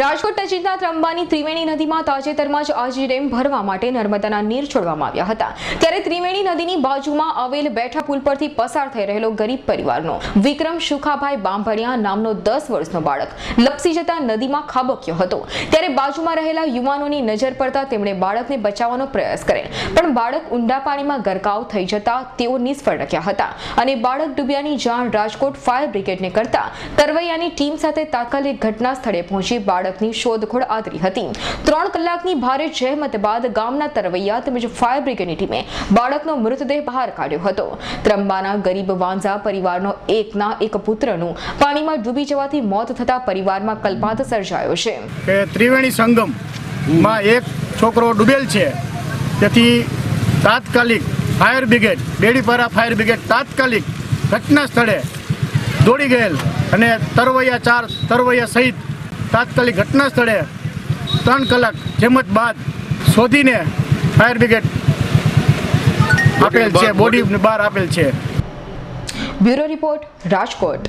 રાજકોટ નજીકના ત્રંબાની ત્રિવેણી નદીમાં તાજેતરમાં જ આજે ડેમ ભરવા માટે નર્મદાના નીર છોડવામાં આવ્યા હતા. ત્યારે ત્રિવેણી નદીની બાજુમાં આવેલ બેઠા પુલ પરથી પસાર થઈ રહેલો ગરીબ પરિવારનો વિક્રમ સુખાભાઈ બાંભણિયા નામનો દસ વર્ષનો બાળક લપસી જતા નદીમાં ખાબક્યો હતો. ત્યારે બાજુમાં રહેલા યુવાનોની નજર પડતા તેમણે બાળકને બચાવવાનો પ્રયાસ કરેલ પણ બાળક ઊંડા પાણીમાં ગરકાવ થઈ જતા તેઓ નિષ્ફળ રહ્યા હતા અને બાળક ડૂબ્યાની જાણ રાજકોટ ફાયર બ્રિગેડને કરતા તરવૈયાની ટીમ સાથે તાત્કાલિક ઘટના સ્થળે પહોંચી બાળકની શોધખોળ આદરી હતી. ત્રણ કલાકની ભારે જહેમત બાદ ગામના તરવૈયા તેમજ ફાયર બ્રિગેડની ટીમે બાળકનો મૃતદેહ બહાર કાઢ્યો હતો. ત્રંબાના ગરીબ વાંઝા પરિવારનો એકના એક પુત્રનું પાણીમાં ડૂબી જવાથી મોત થતા પરિવારમાં કલ્પાંત સર્જાયો છે. ત્રિવેણી સંગમમાં એક છોકરો ડૂબેલ છે. તેથી તાત્કાલિક fire brigade, Bedipara fire brigade તાત્કાલિક ઘટના સ્થળે દોડી ગયેલ અને તરવૈયા ચાર તરવૈયા સહિત તાત્કાલિક ઘટના સ્થળે ત્રણ કલાક જેમત બાદ શોધીને ફાયર બ્રિગેડ આપેલ છે બોડી બહાર આપેલ છે. Bureau report Rajkot.